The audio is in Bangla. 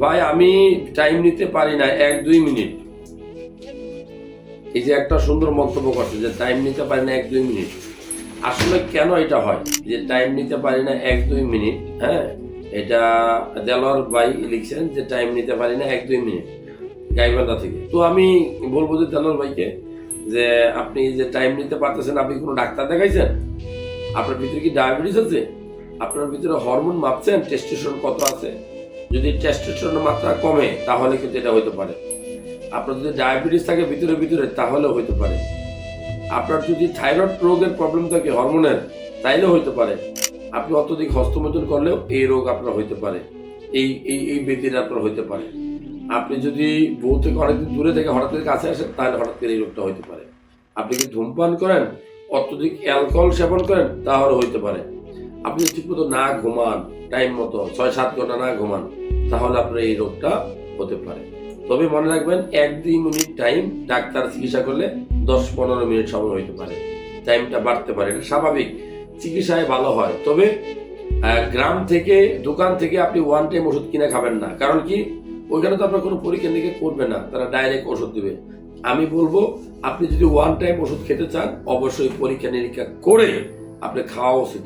ভাই, আমি টাইম নিতে পারি না, এক, দুই মিনিট। এই যে একটা সুন্দর মন্তব্য করছে যে টাইম নিতে পারি না, এক, দুই মিনিট। আসলে কেন এটা হয়? যে টাইম নিতে পারি না, এক, দুই মিনিট হ্যাঁ? এটা দেলোয়ার ভাই লিখছেন যে টাইম নিতে পারি না, এক, দুই মিনিট, গাইবান্ধা থেকে। তো আমি বলব যে দেলোয়ার ভাইকে যে আপনি যে টাইম নিতে পারতেছেন, আপনি কোনো ডাক্তার দেখাইছেন? আপনার ভিতরে কি ডায়াবেটিস আছে? আপনার ভিতরে হরমোন মাপছেন? টেস্টোস্টেরন কত আছে? যদি টেস্টোস্টেরনের মাত্রা কমে, তাহলে কিন্তু এটা হতে পারে। আপনার যদি ডায়াবেটিস থাকে ভিতরে ভিতরে, তাহলেও হতে পারে। আপনার যদি থাইরয়েড রোগের প্রবলেম থাকে হরমোনের তাইলেও হতে পারে। আপনি অত্যধিক হস্তমোচন করলেও এই রোগ আপনার হইতে পারে। এই এই এই ব্যক্তির আপনার হইতে পারে। আপনি যদি বউ থেকে অনেকদিন দূরে থেকে হঠাৎ করে কাছে আসেন, তাহলে হঠাৎ করে এই রোগটা হইতে পারে। আপনি কি ধূমপান করেন, অত্যধিক অ্যালকোহল সেবন করেন, তাহলে হইতে পারে। আপনি ঠিকমতো না ঘুমান টাইম মতো ছয় সাত ঘণ্টা না ঘুমান, তাহলে আপনার এই রোগটা হতে পারে। তবে মনে রাখবেন, এক দুই মিনিট টাইম ডাক্তার চিকিৎসা করলে দশ পনেরো মিনিট সময় হইতে পারে। টাইমটা বাড়তে পারে, এটা স্বাভাবিক। চিকিৎসায় ভালো হয়। তবে গ্রাম থেকে, দোকান থেকে আপনি ওয়ান টাইম ওষুধ কিনে খাবেন না। কারণ কি? ওইখানে তো আপনার কোনো পরীক্ষা করবে না। তারা ডাইরেক্ট ওষুধ দেবে। আমি বলব, আপনি যদি ওয়ান টাইম ওষুধ খেতে চান, অবশ্যই পরীক্ষা নিরীক্ষা করে আপনি খাওয়া উচিত।